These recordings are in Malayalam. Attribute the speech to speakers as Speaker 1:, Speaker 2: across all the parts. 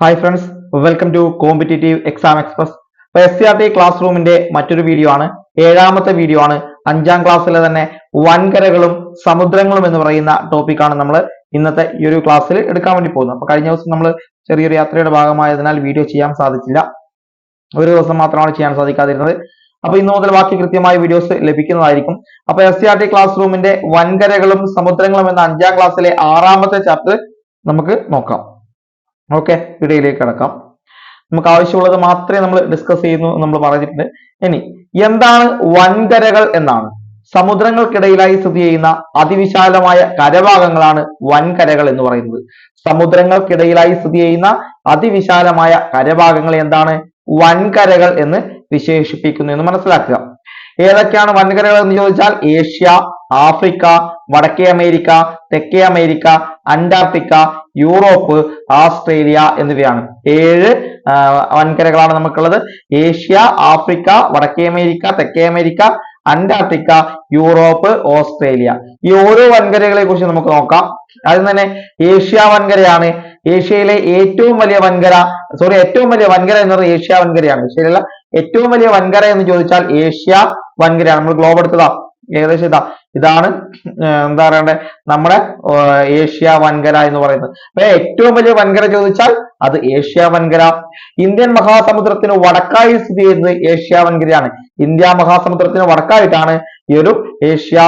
Speaker 1: Hi friends welcome to competitive exam express അപ്പോൾ S C R T class റൂമിന്റെ മറ്റൊരു വീഡിയോ ആണ്. ഏഴാമത്തെ വീഡിയോ ആണ്. അഞ്ചാം ക്ലാസ്സിലെ തന്നെ വൻകരകളും സമുദ്രങ്ങളും എന്ന് പറയുന്ന ടോപ്പിക്കാണ് നമ്മൾ ഇന്നത്തെ ഈ ഒരു ക്ലാസ്സിൽ എടുക്കാൻ വേണ്ടി പോകുന്നത്. അപ്പോൾ കഴിഞ്ഞ ദിവസം നമ്മൾ ചെറിയൊരു യാത്രയുടെ ഭാഗമായതിനാൽ വീഡിയോ ചെയ്യാൻ സാധിച്ചില്ല. ഒരു ദിവസം മാത്രമാണ് ചെയ്യാൻ സാധിക്കാതിരുന്നത്. അപ്പൊ ഇന്ന് മുതൽ ബാക്കി കൃത്യമായ വീഡിയോസ് ലഭിക്കുന്നതായിരിക്കും. അപ്പൊ S C R T class റൂമിന്റെ വൻകരകളും സമുദ്രങ്ങളും എന്ന അഞ്ചാം ക്ലാസ്സിലെ ആറാമത്തെ ചാപ്റ്റർ നമുക്ക് നോക്കാം. ഓക്കെ വീഡിയോയിലേക്ക് കിടക്കാം. നമുക്ക് ആവശ്യമുള്ളത് മാത്രമേ നമ്മൾ ഡിസ്കസ് ചെയ്യുന്നു നമ്മൾ പറഞ്ഞിട്ടുണ്ട്. ഇനി എന്താണ് വൻകരകൾ എന്നാണ്. സമുദ്രങ്ങൾക്കിടയിലായി സ്ഥിതി ചെയ്യുന്ന അതിവിശാലമായ കരഭാഗങ്ങളാണ് വൻകരകൾ എന്ന് പറയുന്നത്. സമുദ്രങ്ങൾക്കിടയിലായി സ്ഥിതി ചെയ്യുന്ന അതിവിശാലമായ കരഭാഗങ്ങൾ എന്താണ്? വൻകരകൾ എന്ന് വിശേഷിപ്പിക്കുന്നു എന്ന് മനസ്സിലാക്കുക. ഏതൊക്കെയാണ് വൻകരകൾ എന്ന് ചോദിച്ചാൽ ഏഷ്യ ആഫ്രിക്ക വടക്കേ അമേരിക്ക തെക്കേ അമേരിക്ക അന്റാർട്ടിക്ക യൂറോപ്പ് ആസ്ട്രേലിയ എന്നിവയാണ്. ഏഴ് വൻകരകളാണ് നമുക്കുള്ളത്. ഏഷ്യ ആഫ്രിക്ക വടക്കേ അമേരിക്ക തെക്കേ അമേരിക്ക അന്റാർട്ടിക്ക യൂറോപ്പ് ഓസ്ട്രേലിയ. ഈ ഓരോ വൻകരകളെ കുറിച്ച് നമുക്ക് നോക്കാം. ആദ്യം തന്നെ ഏഷ്യ വൻകരയാണ്. ഏഷ്യയിലെ ഏറ്റവും വലിയ വൻകര സോറി ഏറ്റവും വലിയ വൻകര എന്ന് പറയുന്നത് ഏഷ്യ വൻകരയാണ്. ശരിയല്ല? ഏറ്റവും വലിയ വൻകര എന്ന് ചോദിച്ചാൽ ഏഷ്യ വൻകരയാണ്. നമ്മൾ ഗ്ലോബ് എടുത്തതാ. ഏകദേശം ഇതാ ഇതാണ് എന്താ പറയണ്ടേ നമ്മുടെ ഏഷ്യ വൻകര എന്ന് പറയുന്നത്. അപ്പൊ ഏറ്റവും വലിയ വൻകര ചോദിച്ചാൽ അത് ഏഷ്യ വൻകര. ഇന്ത്യൻ മഹാസമുദ്രത്തിന് വടക്കായി സ്ഥിതി ചെയ്യുന്നത് ഏഷ്യ വൻകരയാണ്. ഇന്ത്യ മഹാസമുദ്രത്തിന് വടക്കായിട്ടാണ് ഈ ഒരു ഏഷ്യ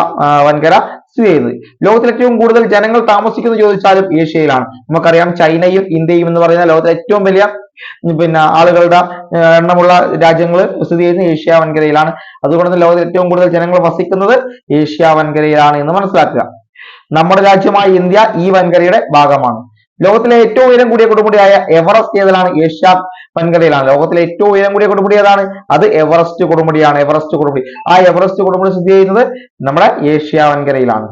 Speaker 1: വൻകര സ്ഥിതി ചെയ്യുന്നത് ലോകത്തിൽ ഏറ്റവും കൂടുതൽ ജനങ്ങൾ താമസിക്കുന്നത് ചോദിച്ചാലും ഏഷ്യയിലാണ്. നമുക്കറിയാം ചൈനയും ഇന്ത്യയും എന്ന് പറയുന്ന ലോകത്തിലെ ഏറ്റവും വലിയ പിന്നെ ആളുകളുടെ എണ്ണമുള്ള രാജ്യങ്ങൾ സ്ഥിതി ചെയ്യുന്നത് ഏഷ്യ വൻകരയിലാണ്. അതുകൊണ്ട് തന്നെ ലോകത്തിൽ ഏറ്റവും കൂടുതൽ ജനങ്ങൾ വസിക്കുന്നത് ഏഷ്യ വൻകരയിലാണ് എന്ന് മനസ്സിലാക്കുക. നമ്മുടെ രാജ്യമായ ഇന്ത്യ ഈ വൻകരയുടെ ഭാഗമാണ്. ലോകത്തിലെ ഏറ്റവും ഉയരം കൂടിയ കൊടുമുടിയായ എവറസ്റ്റ് ഏതിലാണ് ഏഷ്യ വൻകരയിലാണ്. ലോകത്തിലെ ഏറ്റവും ഉയരം കൂടിയ കൊടുമുടി ഏതാണ്? അത് എവറസ്റ്റ് കൊടുമുടിയാണ്. എവറസ്റ്റ് കൊടുമുടി. ആ എവറസ്റ്റ് കൊടുമുടി സ്ഥിതി ചെയ്യുന്നത് നമ്മുടെ ഏഷ്യ വൻകരയിലാണ്.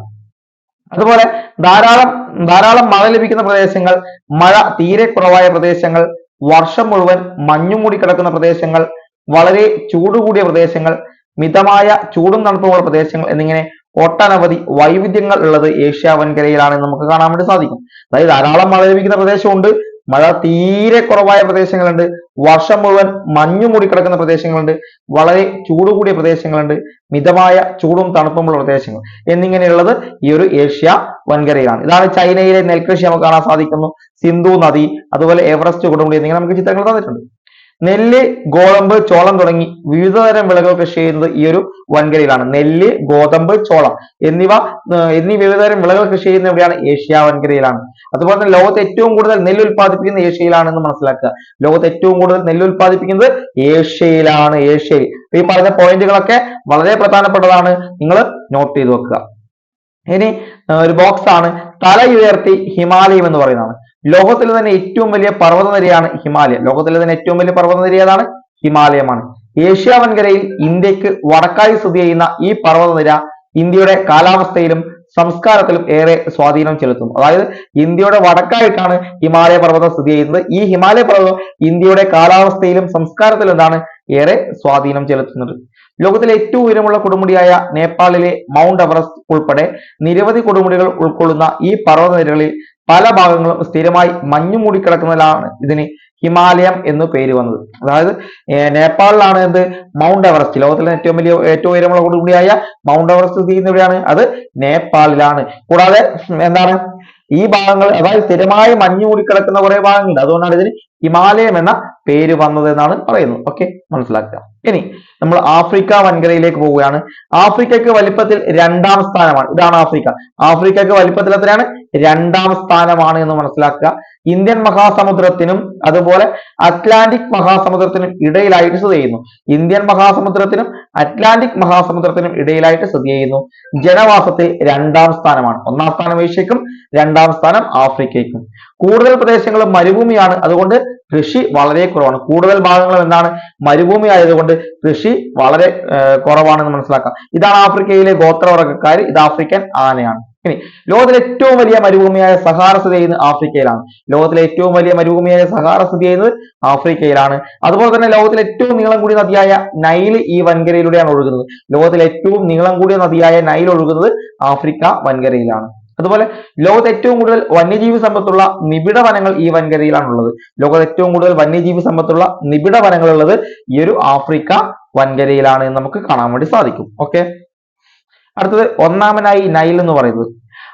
Speaker 1: അതുപോലെ ധാരാളം ധാരാളം മഴ ലഭിക്കുന്ന പ്രദേശങ്ങൾ മഴ തീരെ കുറവായ പ്രദേശങ്ങൾ വർഷം മുഴുവൻ മഞ്ഞു മൂടി കിടക്കുന്ന പ്രദേശങ്ങൾ വളരെ ചൂട് കൂടിയ പ്രദേശങ്ങൾ മിതമായ ചൂടും തണുപ്പുമുള്ള പ്രദേശങ്ങൾ എന്നിങ്ങനെ ഒട്ടനവധി വൈവിധ്യങ്ങൾ ഉള്ളത് ഏഷ്യ വൻകരയിലാണെന്ന് നമുക്ക് കാണാൻ വേണ്ടി സാധിക്കും. അതായത് ധാരാളം മഴ ലഭിക്കുന്ന പ്രദേശമുണ്ട്. മഴ തീരെ കുറവായ പ്രദേശങ്ങളുണ്ട്. വർഷം മുഴുവൻ മഞ്ഞു മൂടി കിടക്കുന്ന പ്രദേശങ്ങളുണ്ട്. വളരെ ചൂട് കൂടിയ പ്രദേശങ്ങളുണ്ട്. മിതമായ ചൂടും തണുപ്പുമുള്ള പ്രദേശങ്ങൾ. എന്നിങ്ങനെയുള്ളത് ഈ ഒരു ഏഷ്യ വൻകരയിലാണ്. ഇതാണ് ചൈനയിലെ നെൽകൃഷി നമുക്ക് കാണാൻ സാധിക്കുന്നു. സിന്ധു നദി അതുപോലെ എവറസ്റ്റ് കൊടുമുടി എന്നിങ്ങനെ നമുക്ക് ചിത്രങ്ങൾ തന്നിട്ടുണ്ട്. നെല്ല് ഗോതമ്പ് ചോളം തുടങ്ങി വിവിധ തരം വിളകൾ കൃഷി ചെയ്യുന്നത് ഈ ഒരു വൻകരയിലാണ്. നെല്ല് ഗോതമ്പ് ചോളം എന്നിവ എന്നീ വിവിധ തരം വിളകൾ കൃഷി ചെയ്യുന്ന എവിടെയാണ് ഏഷ്യ വൻകരയിലാണ്. അതുപോലെ തന്നെ ലോകത്ത് ഏറ്റവും കൂടുതൽ നെല്ല് ഉൽപ്പാദിപ്പിക്കുന്നത് ഏഷ്യയിലാണെന്ന് മനസ്സിലാക്കുക. ലോകത്ത് ഏറ്റവും കൂടുതൽ നെല്ല് ഉൽപ്പാദിപ്പിക്കുന്നത് ഏഷ്യയിലാണ്. ഏഷ്യയിൽ. ഈ പറഞ്ഞ പോയിന്റുകളൊക്കെ വളരെ പ്രധാനപ്പെട്ടതാണ്. നിങ്ങൾ നോട്ട് ചെയ്ത് വെക്കുക. ഇനി ഒരു ബോക്സ് ആണ് തല ഉയർത്തി ഹിമാലയം എന്ന് പറയുന്നതാണ്. ലോകത്തിലെ തന്നെ ഏറ്റവും വലിയ പർവതനിരയാണ് ഹിമാലയ. ലോകത്തിലെ തന്നെ ഏറ്റവും വലിയ പർവതനിര ഏതാണ്? ഹിമാലയമാണ്. ഏഷ്യ വൻകരയിൽ ഇന്ത്യയ്ക്ക് വടക്കായി സ്ഥിതി ചെയ്യുന്ന ഈ പർവതനിര ഇന്ത്യയുടെ കാലാവസ്ഥയിലും സംസ്കാരത്തിലും ഏറെ സ്വാധീനം ചെലുത്തും അതായത് ഇന്ത്യയുടെ വടക്കായിട്ടാണ് ഹിമാലയ പർവതം സ്ഥിതി ചെയ്യുന്നത്. ഈ ഹിമാലയ പർവതം ഇന്ത്യയുടെ കാലാവസ്ഥയിലും സംസ്കാരത്തിലും എന്താണ്? ഏറെ സ്വാധീനം ചെലുത്തുന്നത്. ലോകത്തിലെ ഏറ്റവും ഉയരമുള്ള കൊടുമുടിയായ നേപ്പാളിലെ മൗണ്ട് എവറസ്റ്റ് ഉൾപ്പെടെ നിരവധി കൊടുമുടികൾ ഉൾക്കൊള്ളുന്ന ഈ പർവതനിരകളിൽ പല ഭാഗങ്ങളും സ്ഥിരമായി മഞ്ഞു മൂടിക്കിടക്കുന്നതിലാണ് ഇതിന് ഹിമാലയം എന്ന് പേര് വന്നത്. അതായത് നേപ്പാളിലാണ് എന്ത്? Mount Everest. ലോകത്തിലെ ഏറ്റവും വലിയ ഏറ്റവും ഉയരമുള്ള കൊടുമുടിയായ മൗണ്ട് എവറസ്റ്റ് സ്ഥിതി എവിടെയാണ്? അത് നേപ്പാളിലാണ്. കൂടാതെ എന്താണ്? ഈ ഭാഗങ്ങൾ അതായത് സ്ഥിരമായി മഞ്ഞു മൂടിക്കിടക്കുന്ന കുറെ ഭാഗങ്ങളുണ്ട്. അതുകൊണ്ടാണ് ഇതിന് ഹിമാലയം എന്ന പേര് വന്നത് എന്നാണ് പറയുന്നത്. ഓക്കെ മനസ്സിലാക്കുക. ഇനി നമ്മൾ ആഫ്രിക്ക വൻകരയിലേക്ക് പോവുകയാണ്. ആഫ്രിക്കക്ക് വലിപ്പത്തിൽ രണ്ടാം സ്ഥാനമാണ്. ഇതാണ് ആഫ്രിക്ക. ആഫ്രിക്കക്ക് വലിപ്പത്തിൽ എത്രയാണ്? രണ്ടാം സ്ഥാനമാണ് എന്ന് മനസ്സിലാക്കുക. ഇന്ത്യൻ മഹാസമുദ്രത്തിനും അതുപോലെ അറ്റ്ലാന്റിക് മഹാസമുദ്രത്തിനും ഇടയിലായിട്ട് സ്ഥിതി ചെയ്യുന്നു. ഇന്ത്യൻ മഹാസമുദ്രത്തിനും അറ്റ്ലാന്റിക് മഹാസമുദ്രത്തിനും ഇടയിലായിട്ട് സ്ഥിതി ചെയ്യുന്നു. ജനവാസത്തിൽ രണ്ടാം സ്ഥാനമാണ്. ഒന്നാം സ്ഥാനം ഏഷ്യക്കും രണ്ടാം സ്ഥാനം ആഫ്രിക്കയ്ക്കും. കൂടുതൽ പ്രദേശങ്ങളും മരുഭൂമിയാണ്. അതുകൊണ്ട് കൃഷി വളരെ കുറവാണ്. കൂടുതൽ ഭാഗങ്ങളും എന്താണ്? മരുഭൂമി ആയതുകൊണ്ട് കൃഷി വളരെ കുറവാണെന്ന് മനസ്സിലാക്കാം. ഇതാണ് ആഫ്രിക്കയിലെ ഗോത്രവർഗക്കാർ ഇത് ആഫ്രിക്കൻ ആനയാണ്. ഇനി ലോകത്തിലെ ഏറ്റവും വലിയ മരുഭൂമിയായ സഹാറ സ്ഥിതി ചെയ്യുന്നത് ആഫ്രിക്കയിലാണ്. ലോകത്തിലെ ഏറ്റവും വലിയ മരുഭൂമിയായ സഹാറ സ്ഥിതി ചെയ്യുന്നത് ആഫ്രിക്കയിലാണ്. അതുപോലെ തന്നെ ലോകത്തിലെ ഏറ്റവും നീളം കൂടിയ നദിയായ നൈൽ ഈ വൻകരയിലൂടെയാണ് ഒഴുകുന്നത്. ലോകത്തിലെ ഏറ്റവും നീളം കൂടിയ നദിയായ നൈൽ ഒഴുകുന്നത് ആഫ്രിക്ക വൻകരയിലാണ്. അതുപോലെ ലോകത്ത് ഏറ്റവും കൂടുതൽ വന്യജീവി സമ്പത്തുള്ള നിബിഡ വനങ്ങൾ ഈ വൻകരയിലാണുള്ളത്. ലോകത്ത് ഏറ്റവും കൂടുതൽ വന്യജീവി സമ്പത്തുള്ള നിബിഡ വനങ്ങൾ ഉള്ളത് ഈ ഒരു ആഫ്രിക്ക വൻകരയിലാണ് എന്ന് നമുക്ക് കാണാൻ വേണ്ടി സാധിക്കും. ഓക്കെ അടുത്തത് ഒന്നാമനായി നൈൽ എന്ന് പറയുന്നത്.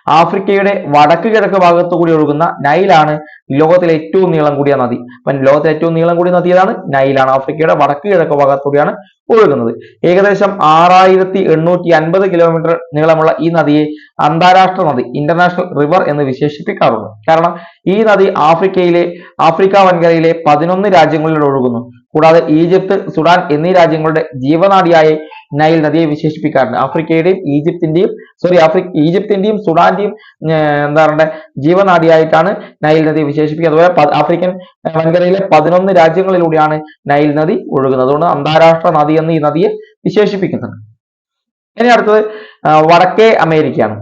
Speaker 1: ആഫ്രിക്കയുടെ വടക്ക് കിഴക്ക് ഭാഗത്തു കൂടി ഒഴുകുന്ന നൈലാണ് ലോകത്തിലെ ഏറ്റവും നീളം കൂടിയ നദി. അപ്പം ലോകത്തിലെ ഏറ്റവും നീളം കൂടിയ നദി ഏതാണ്? നൈലാണ്. ആഫ്രിക്കയുടെ വടക്ക് കിഴക്ക് ഭാഗത്തൂടെയാണ് ഒഴുകുന്നത്. ഏകദേശം ആറായിരത്തി എണ്ണൂറ്റി അൻപത് കിലോമീറ്റർ നീളമുള്ള ഈ നദിയെ അന്താരാഷ്ട്ര നദി ഇന്റർനാഷണൽ റിവർ എന്ന് വിശേഷിപ്പിക്കാറുണ്ട്. കാരണം ഈ നദി ആഫ്രിക്കയിലെ ആഫ്രിക്ക വൻകരയിലെ പതിനൊന്ന് രാജ്യങ്ങളിലൂടെ ഒഴുകുന്നു. കൂടാതെ ഈജിപ്ത് സുഡാൻ എന്നീ രാജ്യങ്ങളുടെ ജീവനാടിയായി നൈൽ നദിയെ വിശേഷിപ്പിക്കാറുണ്ട്. ആഫ്രിക്കയുടെയും ഈജിപ്തിന്റെയും സോറി ആഫ്രിക്ക ഈജിപ്തിന്റെയും സുഡാന്റെയും എന്താ പറയുക ജീവനാടിയായിട്ടാണ് നൈൽ നദി വിശേഷിപ്പിക്കുക. അതുപോലെ ആഫ്രിക്കൻ വൻകരയിലെ പതിനൊന്ന് രാജ്യങ്ങളിലൂടെയാണ് നൈൽ നദി ഒഴുകുന്നത്. അതുകൊണ്ട് അന്താരാഷ്ട്ര നദി എന്ന് ഈ നദിയെ വിശേഷിപ്പിക്കുന്നുണ്ട്. ഇനി അടുത്തത് വടക്കേ അമേരിക്കയാണ്.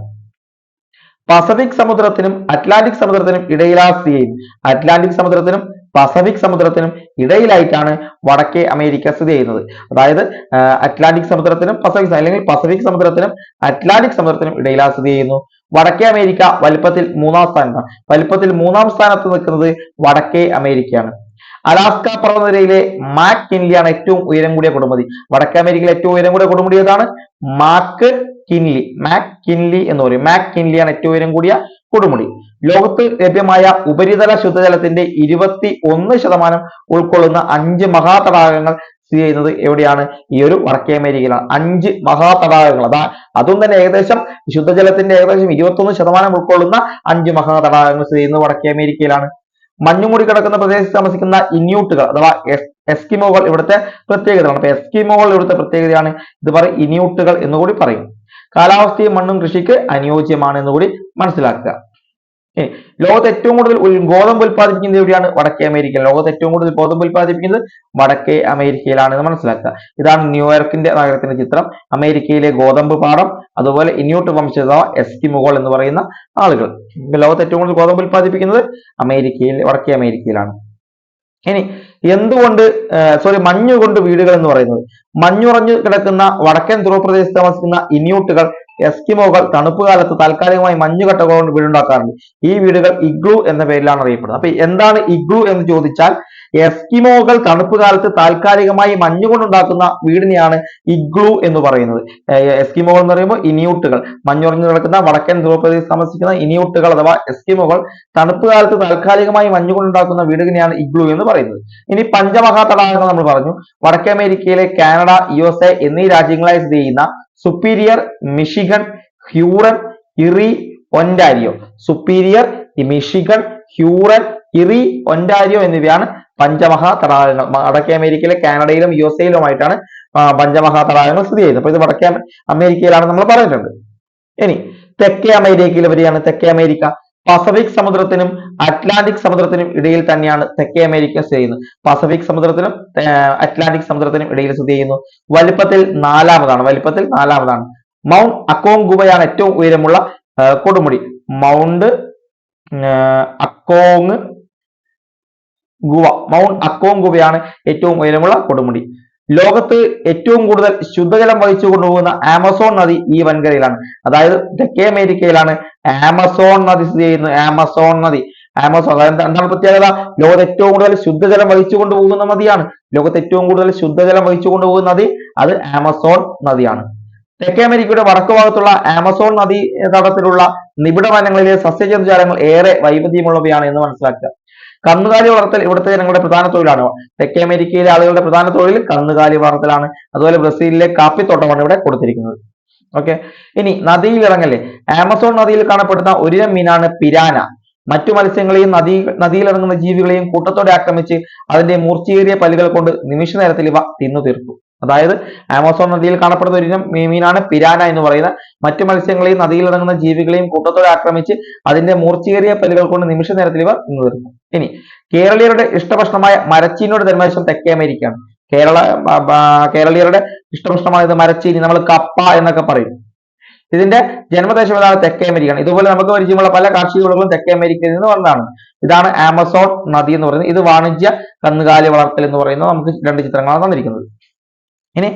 Speaker 1: പസഫിക് സമുദ്രത്തിനും അറ്റ്ലാന്റിക് സമുദ്രത്തിനും ഇടയിലാസിയയും അറ്റ്ലാന്റിക് സമുദ്രത്തിനും പസഫിക് സമുദ്രത്തിനും ഇടയിലായിട്ടാണ് വടക്കേ അമേരിക്ക സ്ഥിതി ചെയ്യുന്നത്. അതായത് അറ്റ്ലാന്റിക് സമുദ്രത്തിനും പസഫിക് അല്ലെങ്കിൽ പസഫിക് സമുദ്രത്തിനും അറ്റ്ലാന്റിക് സമുദ്രത്തിനും ഇടയിലാണ് സ്ഥിതി ചെയ്യുന്നു. വടക്കേ അമേരിക്ക വലിപ്പത്തിൽ മൂന്നാം സ്ഥാനത്താണ്. വലിപ്പത്തിൽ മൂന്നാം സ്ഥാനത്ത് നിൽക്കുന്നത് വടക്കേ അമേരിക്കയാണ്. അലാസ്ക പർവതനിരയിലെ മാക് കിൻലിയാണ് ഏറ്റവും ഉയരം കൂടിയ കൊടുമുടി. വടക്കേ അമേരിക്കയിലെ ഏറ്റവും ഉയരം കൂടിയ കൊടുമുടി ഏതാണ്? മാക്ക് കിൻലി. മാക് കിൻലി എന്ന് പറയും. മാക് കിൻലിയാണ് ഏറ്റവും ഉയരം കൂടിയ കൊടുമുടി. ലോകത്ത് ലഭ്യമായ ഉപരിതല ശുദ്ധജലത്തിന്റെ ഇരുപത്തി ഒന്ന് ശതമാനം ഉൾക്കൊള്ളുന്ന അഞ്ച് മഹാതടാകങ്ങൾ സ്ഥിതി ചെയ്യുന്നത് എവിടെയാണ്? ഈ ഒരു വടക്കേ അമേരിക്കയിലാണ്. അഞ്ച് മഹാതടാകങ്ങൾ. അതാ അതും തന്നെ ഏകദേശം ശുദ്ധജലത്തിന്റെ ഏകദേശം ഇരുപത്തൊന്ന് ശതമാനം ഉൾക്കൊള്ളുന്ന അഞ്ച് മഹാതടാകങ്ങൾ സ്ഥിതി ചെയ്യുന്നത് വടക്കേ അമേരിക്കയിലാണ്. മഞ്ഞുമൂടി കിടക്കുന്ന പ്രദേശത്ത് താമസിക്കുന്ന ഇന്യൂട്ടുകൾ അഥവാ എസ്കിമോകൾ ഇവിടുത്തെ പ്രത്യേകതയാണ് അപ്പൊ എസ്കിമോകൾ ഇവിടുത്തെ പ്രത്യേകതയാണ്. ഇത് പറയും ഇന്യൂട്ടുകൾ എന്ന് കൂടി പറയും. കാലാവസ്ഥയും മണ്ണും കൃഷിക്ക് അനുയോജ്യമാണ് എന്ന് കൂടി മനസ്സിലാക്കുക. ലോകത്ത് ഏറ്റവും കൂടുതൽ ഗോതമ്പ് ഉൽപ്പാദിപ്പിക്കുന്നത് എവിടെയാണ്? വടക്കേ അമേരിക്ക ലോകത്ത് ഏറ്റവും കൂടുതൽ ഗോതമ്പ് ഉൽപ്പാദിപ്പിക്കുന്നത് വടക്കേ അമേരിക്കയിലാണ് എന്ന് മനസ്സിലാക്കുക. ഇതാണ് ന്യൂയോർക്കിന്റെ നഗരത്തിന്റെ ചിത്രം. അമേരിക്കയിലെ ഗോതമ്പ് പാടം അതുപോലെ ഇന്യൂട്ട് വംശജ എസ്കിമുകൾ എന്ന് പറയുന്ന ആളുകൾ. ലോകത്ത് ഏറ്റവും കൂടുതൽ ഗോതമ്പ് ഉൽപ്പാദിപ്പിക്കുന്നത് അമേരിക്കയിൽ വടക്കേ അമേരിക്കയിലാണ്. ഇനി എന്തുകൊണ്ട് സോറി മഞ്ഞുകൊണ്ട് വീടുകൾ എന്ന് പറയുന്നത്? മഞ്ഞുറഞ്ഞു കിടക്കുന്ന വടക്കൻ ധ്രുവപ്രദേശത്ത് താമസിക്കുന്ന ഇന്യൂട്ടുകൾ എസ്കിമോകൾ തണുപ്പ് കാലത്ത് താൽക്കാലികമായി മഞ്ഞുകട്ടകൾ കൊണ്ട് വീടുണ്ടാക്കാറുണ്ട്. ഈ വീടുകൾ ഇഗ്ലു എന്ന പേരിലാണ് അറിയപ്പെടുന്നത്. അപ്പൊ എന്താണ് ഇഗ്ലു എന്ന് ചോദിച്ചാൽ എസ്കിമോകൾ തണുപ്പ് കാലത്ത് താൽക്കാലികമായി മഞ്ഞ് കൊണ്ടുണ്ടാക്കുന്ന വീടിനെയാണ് ഇഗ്ലു എന്ന് പറയുന്നത്. എസ്കിമോകൾ എന്ന് പറയുമ്പോൾ ഇനിയൂട്ടുകൾ. മഞ്ഞുറഞ്ഞു കിടക്കുന്ന വടക്കൻ ധ്രുവപ്രദേശത്ത് താമസിക്കുന്ന ഇനിയൂട്ടുകൾ അഥവാ എസ്കിമോകൾ തണുപ്പ് കാലത്ത് താൽക്കാലികമായി മഞ്ഞ് കൊണ്ടുണ്ടാക്കുന്ന വീടിനെയാണ് ഇഗ്ലു എന്ന് പറയുന്നത്. ഇനി പഞ്ചമഹാ തടാകങ്ങൾ നമ്മൾ പറഞ്ഞു. വടക്കേ അമേരിക്കയിലെ കാനഡ യു എന്നീ രാജ്യങ്ങളായി സ്ഥിതി ചെയ്യുന്ന Superior Michigan Huron Erie Ontario Superior Michigan Huron Erie Ontario എന്നിവയാണ് പഞ്ചമഹാ തടാകങ്ങൾ. വടക്കേ അമേരിക്കയിലെ കാനഡയിലും യു എസ് എയിലുമായിട്ടാണ് പഞ്ചമഹാ തടാകങ്ങൾ സ്ഥിതി ചെയ്യുന്നത്. അപ്പൊ ഇത് വടക്കേ അമേരിക്കയിലാണ് നമ്മൾ പറഞ്ഞിട്ടുണ്ട്. ഇനി തെക്കേ അമേരിക്കയിൽ വരികയാണ് തെക്കേ അമേരിക്ക. പസഫിക് സമുദ്രത്തിനും അറ്റ്ലാന്റിക് സമുദ്രത്തിനും ഇടയിൽ തന്നെയാണ് തെക്കേ അമേരിക്ക സ്ഥിതി ചെയ്യുന്നത്. പസഫിക് സമുദ്രത്തിനും അറ്റ്ലാന്റിക് സമുദ്രത്തിനും ഇടയിൽ സ്ഥിതി ചെയ്യുന്നു. വലിപ്പത്തിൽ നാലാമതാണ്. വലിപ്പത്തിൽ നാലാമതാണ്. മൗണ്ട് അക്കോങ്കുവയാണ് ഏറ്റവും ഉയരമുള്ള കൊടുമുടി. മൗണ്ട് അക്കോങ് ഗുവ മൗണ്ട് അക്കോങ്കുവയാണ് ഏറ്റവും ഉയരമുള്ള കൊടുമുടി. ലോകത്ത് ഏറ്റവും കൂടുതൽ ശുദ്ധജലം വഹിച്ചു കൊണ്ടുപോകുന്ന ആമസോൺ നദി ഈ വൻകരയിലാണ്. അതായത് തെക്കേ അമേരിക്കയിലാണ് ആമസോൺ നദി സ്ഥിതി ചെയ്യുന്നത്. ആമസോൺ നദി. ആമസോൺ അതായത് എന്താണ് പ്രത്യേകത? ലോകത്ത് ഏറ്റവും കൂടുതൽ ശുദ്ധജലം വഹിച്ചു കൊണ്ടുപോകുന്ന നദിയാണ്. ലോകത്ത് ഏറ്റവും കൂടുതൽ ശുദ്ധജലം വഹിച്ചു കൊണ്ടുപോകുന്ന നദി അത് ആമസോൺ നദിയാണ്. തെക്കേ അമേരിക്കയുടെ വടക്ക് ഭാഗത്തുള്ള ആമസോൺ നദി തടത്തിലുള്ള നിബിഡ വനങ്ങളിലെ സസ്യജന്തുജാലങ്ങൾ ഏറെ വൈവിധ്യമുള്ളവയാണ് എന്ന് മനസ്സിലാക്കുക. കന്നുകാലി വളർത്തൽ ഇവിടുത്തെ ജനങ്ങളുടെ പ്രധാന തൊഴിലാണ്. തെക്കേ അമേരിക്കയിലെ ആളുകളുടെ പ്രധാന തൊഴിൽ കന്നുകാലി വളർത്തലാണ്. അതുപോലെ ബ്രസീലിലെ കാപ്പിത്തോട്ടമാണ് ഇവിടെ കൊടുത്തിരിക്കുന്നത്. ഓക്കെ ഇനി നദിയിൽ ഇറങ്ങല്ലേ? ആമസോൺ നദിയിൽ കാണപ്പെടുന്ന ഒരിനം മീനാണ് പിരാന. മറ്റു മത്സ്യങ്ങളെയും നദി നദിയിൽ ഇറങ്ങുന്ന ജീവികളെയും കൂട്ടത്തോടെ ആക്രമിച്ച് അതിന്റെ മൂർച്ചയേറിയ പല്ലുകൾ കൊണ്ട് നിമിഷ നേരത്തിൽ ഇവ തിന്നു തീർക്കും അതായത് ആമസോൺ നദിയിൽ കാണപ്പെടുന്ന ഒരു മീനാണ് പിരാന എന്ന് പറയുന്ന മറ്റു മത്സ്യങ്ങളെയും നദിയിൽ ഇറങ്ങുന്ന ജീവികളെയും കൂട്ടത്തോടെ ആക്രമിച്ച് അതിന്റെ മൂർച്ചയേറിയ പല്ലുകൾ കൊണ്ട് നിമിഷ നേരത്തിൽ ഇവ തീർക്കും ഇനി കേരളീയരുടെ ഇഷ്ടഭക്ഷണമായ മരച്ചീനിയുടെ ജന്മദേശം തെക്കേ അമേരിക്കയാണ്. കേരള കേരളീയരുടെ ഇഷ്ടഭക്ഷണമായത് മരച്ചീനി നമ്മൾ കപ്പ എന്നൊക്കെ പറയും. ഇതിന്റെ ജന്മദേശം ഇതാണ് തെക്കേ അമേരിക്കയാണ്. ഇതുപോലെ നമുക്ക് പരിചയമുള്ള പല കാർഷിക വിളകളും തെക്കേ അമേരിക്കയിൽ നിന്ന് വന്നതാണ്. ഇതാണ് ആമസോൺ നദി എന്ന് പറയുന്നത്. ഇത് വാണിജ്യ കന്നുകാലി വളർത്തൽ എന്ന് പറയുന്നത് നമുക്ക് രണ്ട് ചിത്രങ്ങളാണ് തന്നിരിക്കുന്നത്. ഇനി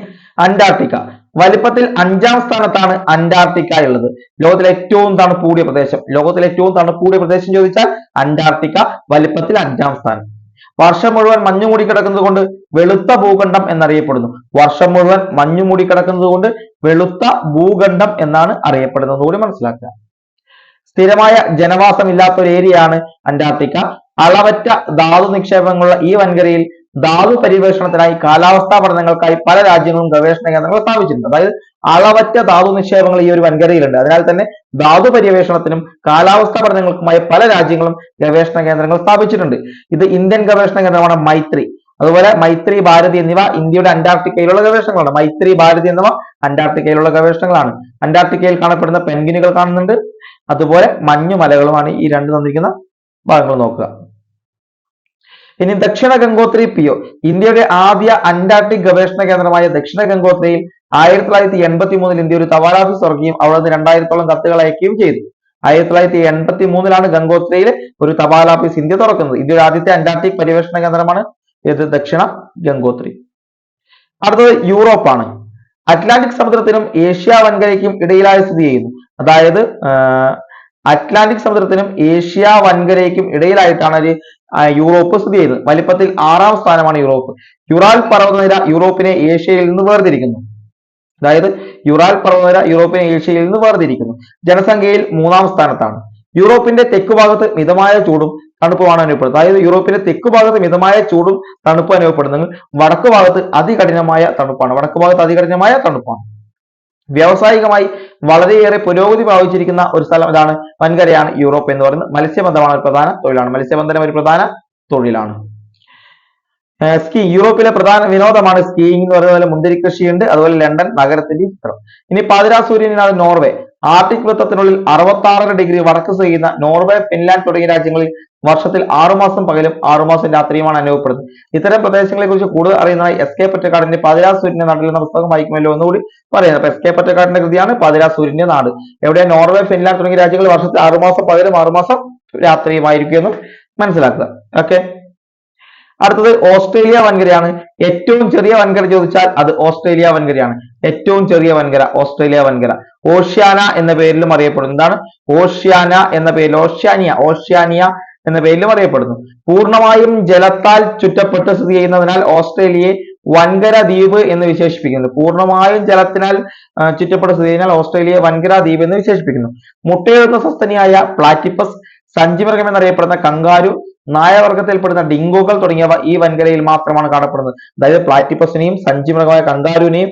Speaker 1: അന്റാർട്ടിക്ക. വലിപ്പത്തിൽ അഞ്ചാം സ്ഥാനത്താണ് അന്റാർട്ടിക്ക ഉള്ളത്. ലോകത്തിലെ ഏറ്റവും തണുപ്പ് കൂടിയ പ്രദേശം? ലോകത്തിലെ ഏറ്റവും തണുപ്പ് കൂടിയ പ്രദേശം ചോദിച്ചാൽ അന്റാർട്ടിക്ക വലിപ്പത്തിൽ അഞ്ചാം സ്ഥാനം. വർഷം മുഴുവൻ മഞ്ഞു മൂടി കിടക്കുന്നത് കൊണ്ട് വെളുത്ത ഭൂഖണ്ഡം എന്നറിയപ്പെടുന്നു. വർഷം മുഴുവൻ മഞ്ഞു മൂടി കിടക്കുന്നത് കൊണ്ട് വെളുത്ത ഭൂഖണ്ഡം എന്നാണ് അറിയപ്പെടുന്നത്. കൂടി മനസ്സിലാക്കുക. സ്ഥിരമായ ജനവാസം ഇല്ലാത്ത ഒരു ഏരിയയാണ് അന്റാർട്ടിക്ക. അളവറ്റ ധാതു നിക്ഷേപങ്ങളുള്ള ഈ വൻകരയിൽ ധാതു പര്യവേഷണത്തിനായി കാലാവസ്ഥാ പഠനങ്ങൾക്കായി പല രാജ്യങ്ങളും ഗവേഷണ കേന്ദ്രങ്ങൾ സ്ഥാപിച്ചിട്ടുണ്ട്. അതായത് അളവറ്റ ധാതു നിക്ഷേപങ്ങൾ ഈ ഒരു വൻകരയിലുണ്ട്. അതിനാൽ തന്നെ ധാതു പര്യവേഷണത്തിനും കാലാവസ്ഥാ പഠനങ്ങൾക്കുമായി പല രാജ്യങ്ങളും ഗവേഷണ കേന്ദ്രങ്ങൾ സ്ഥാപിച്ചിട്ടുണ്ട്. ഇത് ഇന്ത്യൻ ഗവേഷണ കേന്ദ്രമാണ് മൈത്രി. അതുപോലെ മൈത്രി ഭാരതി എന്നിവ ഇന്ത്യയുടെ അന്റാർട്ടിക്കയിലുള്ള ഗവേഷണങ്ങളാണ്. മൈത്രി ഭാരതി എന്നിവ അന്റാർട്ടിക്കയിലുള്ള ഗവേഷണങ്ങളാണ്. അന്റാർട്ടിക്കയിൽ കാണപ്പെടുന്ന പെൻഗിനുകൾ കാണുന്നുണ്ട്. അതുപോലെ മഞ്ഞുമലകളുമാണ് ഈ രണ്ട് തന്നിരിക്കുന്ന ഭാഗങ്ങൾ നോക്കുക. ഇനി ദക്ഷിണ ഗംഗോത്രി പി ഒ ഇന്ത്യയുടെ ആദ്യ അന്റാർട്ടിക് ഗവേഷണ കേന്ദ്രമായ ദക്ഷിണ ഗംഗോത്രിയിൽ ആയിരത്തി തൊള്ളായിരത്തി എൺപത്തി മൂന്നിൽ ഇന്ത്യ ഒരു തപാൽ ഓഫീസ് തുറക്കുകയും അവിടെ നിന്ന് രണ്ടായിരത്തോളം കത്തുകൾ അയക്കുകയും ചെയ്തു. ആയിരത്തി തൊള്ളായിരത്തി എൺപത്തി മൂന്നിലാണ് ഗംഗോത്രിയിൽ ഒരു തപാൽ ഓഫീസ് ഇന്ത്യ തുറക്കുന്നത്. ഇന്ത്യയുടെ ആദ്യത്തെ അന്റാർട്ടിക് പര്യവേഷണ കേന്ദ്രമാണ് ഇത് ദക്ഷിണ ഗംഗോത്രി. അടുത്തത് യൂറോപ്പാണ്. അറ്റ്ലാന്റിക് സമുദ്രത്തിനും ഏഷ്യ വൻകരയ്ക്കും ഇടയിലായി സ്ഥിതി ചെയ്യുന്നു. അതായത് അറ്റ്ലാന്റിക് സമുദ്രത്തിനും ഏഷ്യ വൻകരയ്ക്കും ഇടയിലായിട്ടാണ് ഒരു യൂറോപ്പ് സ്ഥിതി ചെയ്തത് വലിപ്പത്തിൽ ആറാം സ്ഥാനമാണ് യൂറോപ്പ്. യുറാൽ പർവതനിര യൂറോപ്പിനെ ഏഷ്യയിൽ നിന്ന് വേർതിരിക്കുന്നു. അതായത് യുറാൽ പർവതനിര യൂറോപ്പിനെ ഏഷ്യയിൽ നിന്ന് വേർതിരിക്കുന്നു. ജനസംഖ്യയിൽ മൂന്നാം സ്ഥാനത്താണ്. യൂറോപ്പിന്റെ തെക്കുഭാഗത്ത് മിതമായ ചൂടും തണുപ്പുമാണ് അനുഭവപ്പെടുന്നത്. അതായത് യൂറോപ്പിന്റെ തെക്കുഭാഗത്ത് മിതമായ ചൂടും തണുപ്പും അനുഭവപ്പെടുന്നെങ്കിൽ വടക്ക് ഭാഗത്ത് അതികഠിനമായ തണുപ്പാണ്. വടക്ക് ഭാഗത്ത് അതികഠിനമായ തണുപ്പാണ്. വ്യാവസായികമായി വളരെയേറെ പുരോഗതി പ്രാപിച്ചിരിക്കുന്ന ഒരു സ്ഥലം ഇതാണ് വൻകരയാണ് യൂറോപ്പ് എന്ന് പറയുന്നത്. മത്സ്യബന്ധനമാണ് ഒരു പ്രധാന തൊഴിലാണ്. മത്സ്യബന്ധനം ഒരു പ്രധാന തൊഴിലാണ്. സ്കീ യൂറോപ്പിലെ പ്രധാന വിനോദമാണ് സ്കീയിങ് എന്ന് പറയുന്നത്. മുന്തിരി കൃഷിയുണ്ട് അതുപോലെ ലണ്ടൻ നഗരത്തിന്റെ ചിത്രം. ഇനി പാതിരാസൂര്യനാണ് നോർവേ. ആർട്ടിക് വൃത്തത്തിനുള്ളിൽ അറുപത്തി ഡിഗ്രി വടക്ക് ചെയ്യുന്ന നോർവേ ഫിൻലാൻഡ് തുടങ്ങിയ രാജ്യങ്ങളിൽ വർഷത്തിൽ ആറുമാസം പകലും ആറുമാസം രാത്രിയുമാണ് അനുഭവപ്പെടുന്നത്. ഇത്തരം പ്രദേശങ്ങളെ കുറിച്ച് കൂടുതൽ അറിയുന്നതായി എസ് കെ പറ്റക്കാടിന്റെ പാതിരാ സൂര്യന്റെ നാട്ടിൽ പുസ്തകം വായിക്കുമല്ലോ എന്നുകൂടി പറയുന്നത് അപ്പൊ എസ് കെ പറ്റക്കാടിന്റെ കൃതിയാണ് പാതിരാ സൂര്യന്റെ നാട്. എവിടെ നോർവേ ഫിൻലാൻഡ് തുടങ്ങിയ രാജ്യങ്ങളിൽ വർഷത്തിൽ ആറുമാസം പകലും ആറുമാസം രാത്രിയുമായിരിക്കും എന്നും മനസ്സിലാക്കുക. ഓക്കെ? അടുത്തത് ഓസ്ട്രേലിയ വൻകരയാണ്. ഏറ്റവും ചെറിയ വൻകര ചോദിച്ചാൽ അത് ഓസ്ട്രേലിയ വൻകരയാണ്. ഏറ്റവും ചെറിയ വൻകര ഓസ്ട്രേലിയ വൻകര. ഓഷ്യാന എന്ന പേരിലും അറിയപ്പെടുന്നു. എന്താണ്? ഓഷ്യാന എന്ന പേരിൽ ഓഷ്യാനിയ ഓഷ്യാനിയ എന്ന പേരിലും അറിയപ്പെടുന്നു. പൂർണമായും ജലത്താൽ ചുറ്റപ്പെട്ട് സ്ഥിതി ചെയ്യുന്നതിനാൽ ഓസ്ട്രേലിയയെ വൻകര ദ്വീപ് എന്ന് വിശേഷിപ്പിക്കുന്നു. പൂർണമായും ജലത്തിനാൽ ചുറ്റപ്പെട്ട സ്ഥിതി ചെയ്യുന്നതിനാൽ ഓസ്ട്രേലിയയെ വൻകര ദ്വീപ് എന്ന് വിശേഷിപ്പിക്കുന്നു. മുട്ടയിടുന്ന സസ്തനിയായ പ്ലാറ്റിപ്പസ് സഞ്ചിമൃഗം എന്നറിയപ്പെടുന്ന കങ്കാരു നായവർഗത്തിൽപ്പെടുന്ന ഡിങ്കോകൾ തുടങ്ങിയവ ഈ വൻകരയിൽ മാത്രമാണ് കാണപ്പെടുന്നത്. അതായത് പ്ലാറ്റിപ്പസിനെയും സഞ്ചിമൃഗമായ കങ്കാരുവിനെയും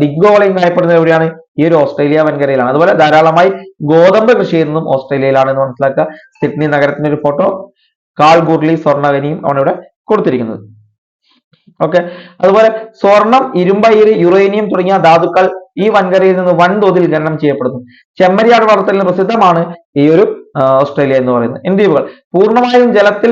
Speaker 1: ഡിങ്കോകളെയും കാണപ്പെടുന്നത് എവിടെയാണ്? ഈ ഒരു ഓസ്ട്രേലിയ വൻകരയിലാണ്. അതുപോലെ ധാരാളമായി ഗോതമ്പ് കൃഷി ചെയ്യുന്നതും ഓസ്ട്രേലിയയിലാണ് എന്ന് മനസ്സിലാക്കുക. സിഡ്നി നഗരത്തിന്റെ ഒരു ഫോട്ടോ കാൾ ഗുർലി സ്വർണവനിയും ഇവിടെ കൊടുത്തിരിക്കുന്നത്. ഓക്കെ അതുപോലെ സ്വർണം ഇരുമ്പയിര് യുറേനിയം തുടങ്ങിയ ധാതുക്കൾ ഈ വൻകരയിൽ നിന്ന് വൻതോതിൽ ഖനനം ചെയ്യപ്പെടുന്നു. ചെമ്മരിയാട് വളർത്തലിന് പ്രസിദ്ധമാണ് ഈ ഒരു ഓസ്ട്രേലിയ എന്ന് പറയുന്നത്. ദ്വീപുകൾ? പൂർണമായും ജലത്തിൽ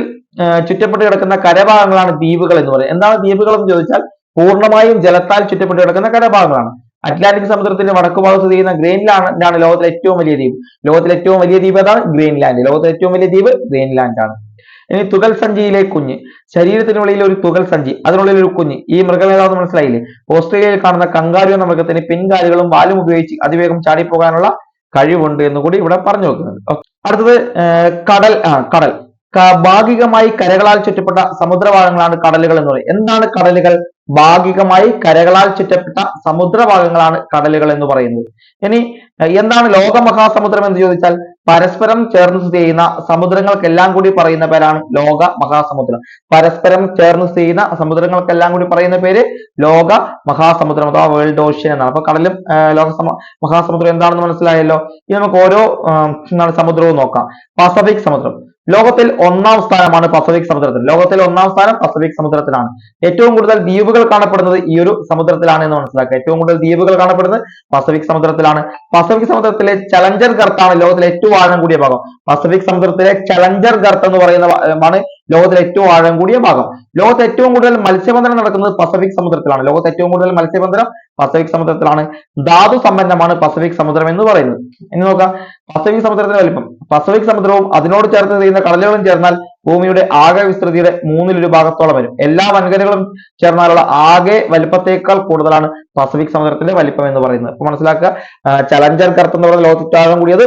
Speaker 1: ചുറ്റപ്പെട്ട് കിടക്കുന്ന കരഭാഗങ്ങളാണ് ദ്വീപുകൾ എന്ന് പറയുന്നത്. എന്താണ് ദ്വീപുകൾ എന്ന് ചോദിച്ചാൽ പൂർണമായും ജലത്താൽ ചുറ്റപ്പെട്ട് കിടക്കുന്ന കടഭാഗങ്ങളാണ് അറ്റ്ലാന്റിക് സമുദ്രത്തിന്റെ വടക്ക് ഭാഗത്ത് സ്ഥിതി ചെയ്യുന്ന ഗ്രീൻലാൻഡ് ആണ് ലോകത്തിലെ ഏറ്റവും വലിയ ദ്വീപ്. ലോകത്തിലെ ഏറ്റവും വലിയ ദ്വീപ് ഏതാണ് ഗ്രീൻലാൻഡ്. ലോകത്തിലെ ഏറ്റവും വലിയ ദ്വീപ് ഗ്രീൻലാൻഡ് ആണ്. ഇനി തുകൽ സഞ്ചിയിലെ കുഞ്ഞ്. ശരീരത്തിനുള്ളിൽ ഒരു തുകൽ സഞ്ചി. അതിനുള്ളിൽ ഒരു കുഞ്ഞ്. ഈ മൃഗം മനസ്സിലായില്ലേ? ഓസ്ട്രേലിയയിൽ കാണുന്ന കങ്കാരു എന്ന മൃഗത്തിന് പിൻകാലുകളും വാലും ഉപയോഗിച്ച് അതിവേഗം ചാടിപ്പോകാനുള്ള കഴിവുണ്ട് എന്ന് കൂടി ഇവിടെ പറഞ്ഞു വെക്കുന്നുണ്ട്. അടുത്തത് കടൽ ആ കടൽ. ഭാഗികമായി കരകളാൽ ചുറ്റപ്പെട്ട സമുദ്രഭാഗങ്ങളാണ് കടലുകൾ എന്ന് പറയുന്നത് എന്താണ് കടലുകൾ? ഭാഗികമായി കരകളാൽ ചുറ്റപ്പെട്ട സമുദ്രഭാഗങ്ങളാണ് കടലുകൾ എന്ന് പറയുന്നത്. ഇനി എന്താണ് ലോകമഹാസമുദ്രം എന്ന് ചോദിച്ചാൽ പരസ്പരം ചേർന്ന് സ്ഥിതി ചെയ്യുന്ന സമുദ്രങ്ങൾക്കെല്ലാം കൂടി പറയുന്ന പേരാണ് ലോക മഹാസമുദ്രം പരസ്പരം ചേർന്ന് സ്ഥിതി ചെയ്യുന്ന സമുദ്രങ്ങൾക്കെല്ലാം കൂടി പറയുന്ന പേര് ലോക മഹാസമുദ്രം അഥവാ വേൾഡ് ഓഷ്യൻ എന്നാണ്. അപ്പൊ കടലും ലോക മഹാസമുദ്രം എന്താണെന്ന് മനസ്സിലായല്ലോ? ഇനി നമുക്ക് ഓരോ സമുദ്രവും നോക്കാം. പസഫിക് സമുദ്രം. ലോകത്തിൽ ഒന്നാം സ്ഥാനമാണ് പസഫിക് സമുദ്രത്തിൽ. ലോകത്തിൽ ഒന്നാം സ്ഥാനം പസഫിക് സമുദ്രത്തിലാണ്. ഏറ്റവും കൂടുതൽ ദ്വീപുകൾ കാണപ്പെടുന്നത് ഈ ഒരു സമുദ്രത്തിലാണ് എന്ന് മനസ്സിലാക്കുക. ഏറ്റവും കൂടുതൽ ദ്വീപുകൾ കാണപ്പെടുന്നത് പസഫിക് സമുദ്രത്തിലാണ്. പസഫിക് സമുദ്രത്തിലെ ചലഞ്ചർ ഗർത്താണ് ലോകത്തിലെ ഏറ്റവും ആഴം കൂടിയ ഭാഗം. പസഫിക് സമുദ്രത്തിലെ ചലഞ്ചർ ഗർത്ത് എന്ന് പറയുന്ന ആണ് ലോകത്തിലെ ഏറ്റവും ആഴം കൂടിയ ഭാഗം. ലോകത്ത് ഏറ്റവും കൂടുതൽ മത്സ്യബന്ധനം നടക്കുന്നത് പസഫിക് സമുദ്രത്തിലാണ്. ലോകത്ത് ഏറ്റവും കൂടുതൽ മത്സ്യബന്ധനം പസഫിക് സമുദ്രത്തിലാണ്. ധാതു സമ്പന്നമാണ് പസഫിക് സമുദ്രം എന്ന് പറയുന്നത്. ഇനി നോക്കാം. പസഫിക് സമുദ്രത്തിന്റെ വലിപ്പം. പസഫിക് സമുദ്രവും അതിനോട് ചേർത്ത് ചെയ്യുന്ന കടലുകളും ചേർന്നാൽ ഭൂമിയുടെ ആകെ വിസ്തൃതിയുടെ മൂന്നിലൊരു ഭാഗത്തോളം വരും. എല്ലാ വൻകരകളും ചേർന്നാലുള്ള ആകെ വലിപ്പത്തേക്കാൾ കൂടുതലാണ് പസഫിക് സമുദ്രത്തിന്റെ വലിപ്പം എന്ന് പറയുന്നത്. അപ്പൊ മനസ്സിലാക്കുക ചലഞ്ചർ കർത്ത് എന്ന് പറയുന്ന ലോകത്ത് ആഴം കൂടിയത്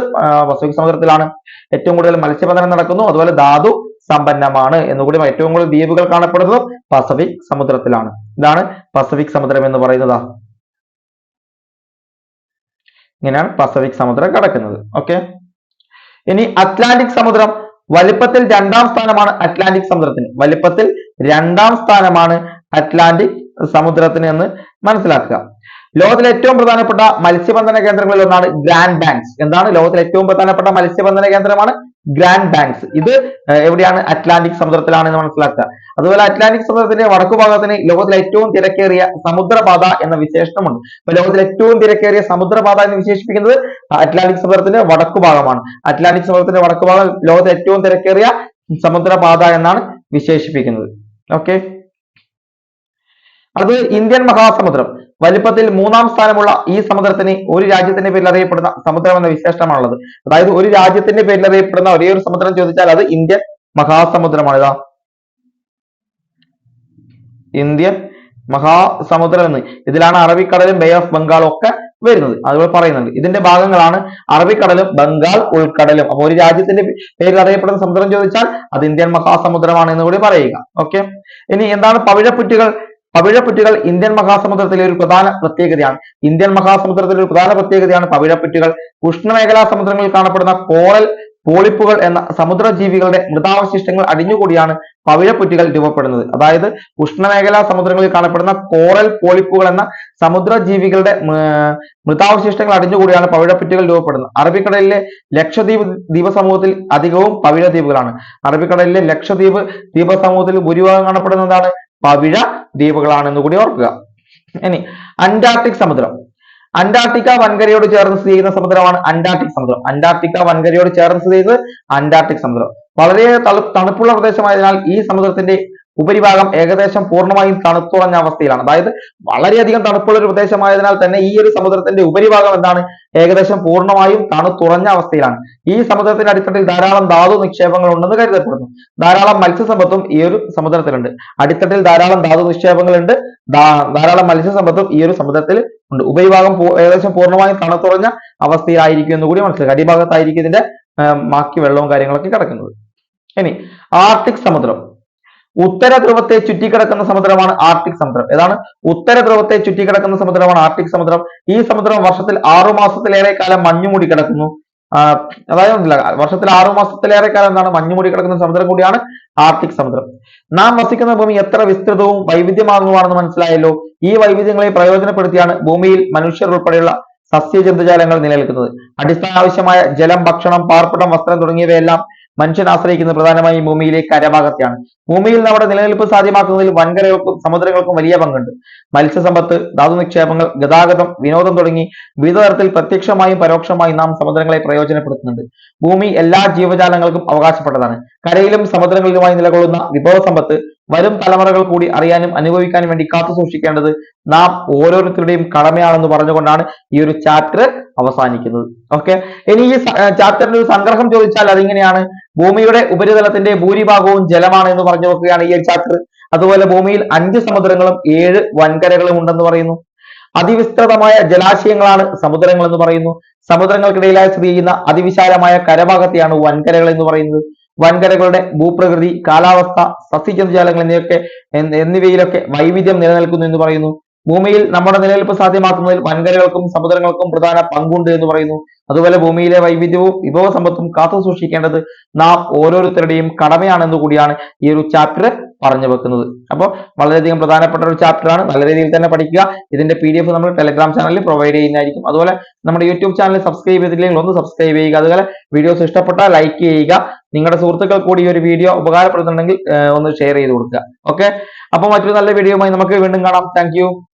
Speaker 1: പസഫിക് സമുദ്രത്തിലാണ്. ഏറ്റവും കൂടുതൽ മത്സ്യബന്ധനം നടക്കുന്നു. അതുപോലെ ധാതു സമ്പന്നമാണ് എന്നുകൂടി ഏറ്റവും കൂടുതൽ ദ്വീപുകൾ കാണപ്പെടുന്നത് പസഫിക് സമുദ്രത്തിലാണ്. ഇതാണ് പസഫിക് സമുദ്രം എന്ന് പറയുന്നത് ഇങ്ങനെയാണ് പസഫിക് സമുദ്രം കിടക്കുന്നത്. ഓക്കെ? ഇനി അറ്റ്ലാന്റിക് സമുദ്രം വലിപ്പത്തിൽ രണ്ടാം സ്ഥാനമാണ് അറ്റ്ലാന്റിക് സമുദ്രത്തിന്. വലിപ്പത്തിൽ രണ്ടാം സ്ഥാനമാണ് അറ്റ്ലാന്റിക് സമുദ്രത്തിന് എന്ന് മനസ്സിലാക്കുക. ലോകത്തിലെ ഏറ്റവും പ്രധാനപ്പെട്ട മത്സ്യബന്ധന കേന്ദ്രങ്ങളിൽ ഒന്നാണ് ഗ്രാൻഡ് ബാങ്ക്സ്. എന്താണ് ലോകത്തിലെ ഏറ്റവും പ്രധാനപ്പെട്ട മത്സ്യബന്ധന കേന്ദ്രമാണ്? ഗ്രാൻഡ് ബാങ്ക്സ് ഇത് എവിടെയാണ്? അറ്റ്ലാന്റിക് സമുദ്രത്തിലാണ് എന്ന് മനസ്സിലാക്കുക. അതുപോലെ അറ്റ്ലാന്റിക് സമുദ്രത്തിന്റെ വടക്കു ഭാഗത്തിന് ലോകത്തിലെ ഏറ്റവും തിരക്കേറിയ സമുദ്രപാത എന്ന വിശേഷണമുണ്ട്. അപ്പൊ ലോകത്തിലെ ഏറ്റവും തിരക്കേറിയ സമുദ്രപാത എന്ന് വിശേഷിപ്പിക്കുന്നത് അറ്റ്ലാന്റിക് സമുദ്രത്തിന്റെ വടക്കു ഭാഗമാണ്. അറ്റ്ലാന്റിക് സമുദ്രത്തിന്റെ വടക്കു ഭാഗം ലോകത്തിലെ ഏറ്റവും തിരക്കേറിയ സമുദ്രപാത എന്നാണ് വിശേഷിപ്പിക്കുന്നത്. ഓക്കെ അത് ഇന്ത്യൻ മഹാസമുദ്രം. വലിപ്പത്തിൽ മൂന്നാം സ്ഥാനമുള്ള ഈ സമുദ്രത്തിന് ഒരു രാജ്യത്തിന്റെ പേരിൽ അറിയപ്പെടുന്ന സമുദ്രം എന്ന വിശേഷണമാണുള്ളത്. അതായത് ഒരു രാജ്യത്തിന്റെ പേരിൽ അറിയപ്പെടുന്ന ഒരേ ഒരു സമുദ്രം ചോദിച്ചാൽ അത് ഇന്ത്യൻ മഹാസമുദ്രമാണ്. ഇതാ. ഇന്ത്യൻ മഹാസമുദ്രം എന്ന്. ഇതിലാണ് അറബിക്കടലും ബേ ഓഫ് ബംഗാളും ഒക്കെ വരുന്നത്. അതുപോലെ പറയുന്നുണ്ട്. ഇതിന്റെ ഭാഗങ്ങളാണ് അറബിക്കടലും ബംഗാൾ ഉൾക്കടലും. അപ്പൊ ഒരു രാജ്യത്തിന്റെ പേരിൽ അറിയപ്പെടുന്ന സമുദ്രം ചോദിച്ചാൽ അത് ഇന്ത്യൻ മഹാസമുദ്രമാണ് എന്ന് കൂടി പറയുക. ഓക്കെ ഇനി എന്താണ് പവിഴപ്പുറ്റുകൾ? പവിഴപ്പുറ്റുകൾ ഇന്ത്യൻ മഹാസമുദ്രത്തിലെ ഒരു പ്രധാന പ്രത്യേകതയാണ്. ഇന്ത്യൻ മഹാസമുദ്രത്തിലെ ഒരു പ്രധാന പ്രത്യേകതയാണ് പവിഴപ്പുറ്റുകൾ. ഉഷ്ണമേഖലാ സമുദ്രങ്ങളിൽ കാണപ്പെടുന്ന കോറൽ പോളിപ്പുകൾ എന്ന സമുദ്രജീവികളുടെ മൃതാവശിഷ്ടങ്ങൾ അടിഞ്ഞുകൂടിയാണ് പവിഴപ്പുറ്റുകൾ രൂപപ്പെടുന്നത്. അതായത് ഉഷ്ണമേഖലാ സമുദ്രങ്ങളിൽ കാണപ്പെടുന്ന കോറൽ പോളിപ്പുകൾ എന്ന സമുദ്രജീവികളുടെ മൃതാവശിഷ്ടങ്ങൾ അടിഞ്ഞുകൂടിയാണ് പവിഴപ്പുറ്റുകൾ രൂപപ്പെടുന്നത്. അറബിക്കടലിലെ ലക്ഷദ്വീപ് ദ്വീപസമൂഹത്തിൽ അധികവും പവിഴദ്വീപുകളാണ്. അറബിക്കടലിലെ ലക്ഷദ്വീപ് ദ്വീപസമൂഹത്തിൽ ഭൂരിഭാഗം കാണപ്പെടുന്നതാണ് പവിഴ ദ്വീപുകളാണെന്ന് കൂടി ഓർക്കുക. ഇനി അന്റാർട്ടിക് സമുദ്രം. അന്റാർട്ടിക്ക വൻകരയോട് ചേർന്ന് സ്ഥിതി ചെയ്യുന്ന സമുദ്രമാണ് അന്റാർട്ടിക് സമുദ്രം. അന്റാർട്ടിക്ക വൻകരയോട് ചേർന്ന് സ്ഥിതി ചെയ്യുന്നത് അന്റാർട്ടിക് സമുദ്രം. വളരെ തണുപ്പുള്ള പ്രദേശമായതിനാൽ ഈ സമുദ്രത്തിന്റെ ഉപരിഭാഗം ഏകദേശം പൂർണമായും തണുത്തുറഞ്ഞ അവസ്ഥയിലാണ്. അതായത് വളരെയധികം തണുപ്പുള്ള ഒരു പ്രദേശമായതിനാൽ തന്നെ ഈ ഒരു സമുദ്രത്തിന്റെ ഉപരിഭാഗം എന്താണ്? ഏകദേശം പൂർണമായും തണുത്തുറഞ്ഞ അവസ്ഥയിലാണ്. ഈ സമുദ്രത്തിന്റെ അടിത്തട്ടിൽ ധാരാളം ധാതു നിക്ഷേപങ്ങൾ ഉണ്ടെന്ന് കരുതപ്പെടുന്നു. ധാരാളം മത്സ്യസമ്പത്തും ഈ ഒരു സമുദ്രത്തിലുണ്ട്. അടിത്തട്ടിൽ ധാരാളം ധാതു നിക്ഷേപങ്ങളുണ്ട്. ധാരാളം മത്സ്യസമ്പത്തും ഈ ഒരു സമുദ്രത്തിൽ ഉണ്ട്. ഉപരിഭാഗം ഏകദേശം പൂർണമായും തണുത്തുറഞ്ഞ അവസ്ഥയിലായിരിക്കും എന്ന് കൂടി മനസ്സിലാക്കുക അടിഭാഗത്തായിരിക്കും ഇതിന്റെ ബാക്കി വെള്ളവും കാര്യങ്ങളൊക്കെ കിടക്കുന്നത്. ഇനി ആർട്ടിക് സമുദ്രം. ഉത്തര ധ്രുവത്തെ ചുറ്റിക്കിടക്കുന്ന സമുദ്രമാണ് ആർട്ടിക് സമുദ്രം. ഏതാണ്? ഉത്തര ധ്രുവത്തെ ചുറ്റിക്കിടക്കുന്ന സമുദ്രമാണ് ആർട്ടിക് സമുദ്രം. ഈ സമുദ്രം വർഷത്തിൽ ആറു മാസത്തിലേറെ കാലം മഞ്ഞു മൂടി കിടക്കുന്നു. അതായത് ഒന്നുമില്ല. വർഷത്തിൽ ആറു മാസത്തിലേറെ കാലം എന്താണ്? മഞ്ഞു മൂടി കിടക്കുന്ന സമുദ്രം കൂടിയാണ് ആർട്ടിക് സമുദ്രം. നാം വസിക്കുന്ന ഭൂമി എത്ര വിസ്തൃതവും വൈവിധ്യമാർന്നതുമാണെന്ന് മനസ്സിലായല്ലോ. ഈ വൈവിധ്യങ്ങളെ പ്രയോജനപ്പെടുത്തിയാണ് ഭൂമിയിൽ മനുഷ്യർ ഉൾപ്പെടെയുള്ള സസ്യജന്തുജാലങ്ങൾ നിലനിൽക്കുന്നത്. അടിസ്ഥാന ആവശ്യമായ ജലം ഭക്ഷണം പാർപ്പിടം വസ്ത്രം തുടങ്ങിയവയെല്ലാം മനുഷ്യൻ ആശ്രയിക്കുന്നത് പ്രധാനമായും ഭൂമിയിലെ കരഭാഗത്തെയാണ്. ഭൂമിയിൽ നമ്മുടെ നിലനിൽപ്പ് സാധ്യമാക്കുന്നതിൽ വൻകരകൾക്കും സമുദ്രങ്ങൾക്കും വലിയ പങ്കുണ്ട്. മത്സ്യസമ്പത്ത് ധാതു നിക്ഷേപങ്ങൾ ഗതാഗതം വിനോദം തുടങ്ങി വിവിധ തരത്തിൽ പ്രത്യക്ഷമായും പരോക്ഷമായും നാം സമുദ്രങ്ങളെ പ്രയോജനപ്പെടുത്തുന്നുണ്ട്. ഭൂമി എല്ലാ ജീവജാലങ്ങൾക്കും അവകാശപ്പെട്ടതാണ്. കരയിലും സമുദ്രങ്ങളിലുമായി നിലകൊള്ളുന്ന വിഭവ സമ്പത്ത് വരും തലമുറകൾ കൂടി അറിയാനും അനുഭവിക്കാനും വേണ്ടി കാത്തു സൂക്ഷിക്കേണ്ടത് നാം ഓരോരുത്തരുടെയും കടമയാണെന്ന് പറഞ്ഞുകൊണ്ടാണ് ഈ ഒരു ചാപ്റ്റർ അവസാനിക്കുന്നത്. ഓക്കെ ഇനി ഈ ചാപ്റ്ററിന്റെ ഒരു സംഗ്രഹം ചോദിച്ചാൽ അതിങ്ങനെയാണ്. ഭൂമിയുടെ ഉപരിതലത്തിന്റെ ഭൂരിഭാഗവും ജലമാണ് എന്ന് പറഞ്ഞു നോക്കുകയാണ് ഈ ഒരു ചാപ്റ്റർ. അതുപോലെ ഭൂമിയിൽ അഞ്ച് സമുദ്രങ്ങളും ഏഴ് വൻകരകളും ഉണ്ടെന്ന് പറയുന്നു. അതിവിസ്തൃതമായ ജലാശയങ്ങളാണ് സമുദ്രങ്ങൾ എന്ന് പറയുന്നു. സമുദ്രങ്ങൾക്കിടയിലായി സ്ഥിതി ചെയ്യുന്ന അതിവിശാലമായ കരഭാഗത്തെയാണ് വൻകരകൾ എന്ന് പറയുന്നത്. വൻകരകളുടെ ഭൂപ്രകൃതി കാലാവസ്ഥ സസ്യജന്തുജാലങ്ങൾ എന്നിവയൊക്കെ എന്നി- എന്നിവയിലൊക്കെ വൈവിധ്യം നിലനിൽക്കുന്നു എന്ന് പറയുന്നു. ഭൂമിയിൽ നമ്മുടെ നിലനിൽപ്പ് സാധ്യമാക്കുന്നതിൽ വൻകരകൾക്കും സമുദ്രങ്ങൾക്കും പ്രധാന പങ്കുണ്ട് എന്ന് പറയുന്നു. അതുപോലെ ഭൂമിയിലെ വൈവിധ്യവും വിഭവ സമ്പത്തും കാത്തു സൂക്ഷിക്കേണ്ടത് നാം ഓരോരുത്തരുടെയും കടമയാണെന്ന് കൂടിയാണ് ഈ ഒരു ചാപ്റ്റർ പറഞ്ഞു വെക്കുന്നത്. അപ്പോൾ വളരെയധികം പ്രധാനപ്പെട്ട ഒരു ചാപ്റ്ററാണ് നല്ല രീതിയിൽ തന്നെ പഠിക്കുക. ഇതിന്റെ പി നമ്മൾ ടെലഗ്രാം ചാനലിൽ പ്രൊവൈഡ് ചെയ്യുന്നതായിരിക്കും. അതുപോലെ നമ്മുടെ യൂട്യൂബ് ചാനൽ സബ്സ്ക്രൈബ് ചെയ്തില്ലെങ്കിൽ ഒന്ന് സബ്സ്ക്രൈബ് ചെയ്യുക. അതുപോലെ വീഡിയോസ് ഇഷ്ടപ്പെട്ടാൽ ലൈക്ക് ചെയ്യുക. നിങ്ങളുടെ സുഹൃത്തുക്കൾ കൂടി ഈ ഒരു വീഡിയോ ഉപകാരപ്പെടുന്നുണ്ടെങ്കിൽ ഒന്ന് ഷെയർ ചെയ്ത് കൊടുക്കുക. ഓക്കെ അപ്പോൾ മറ്റൊരു നല്ല വീഡിയോയുമായി നമുക്ക് വീണ്ടും കാണാം. താങ്ക്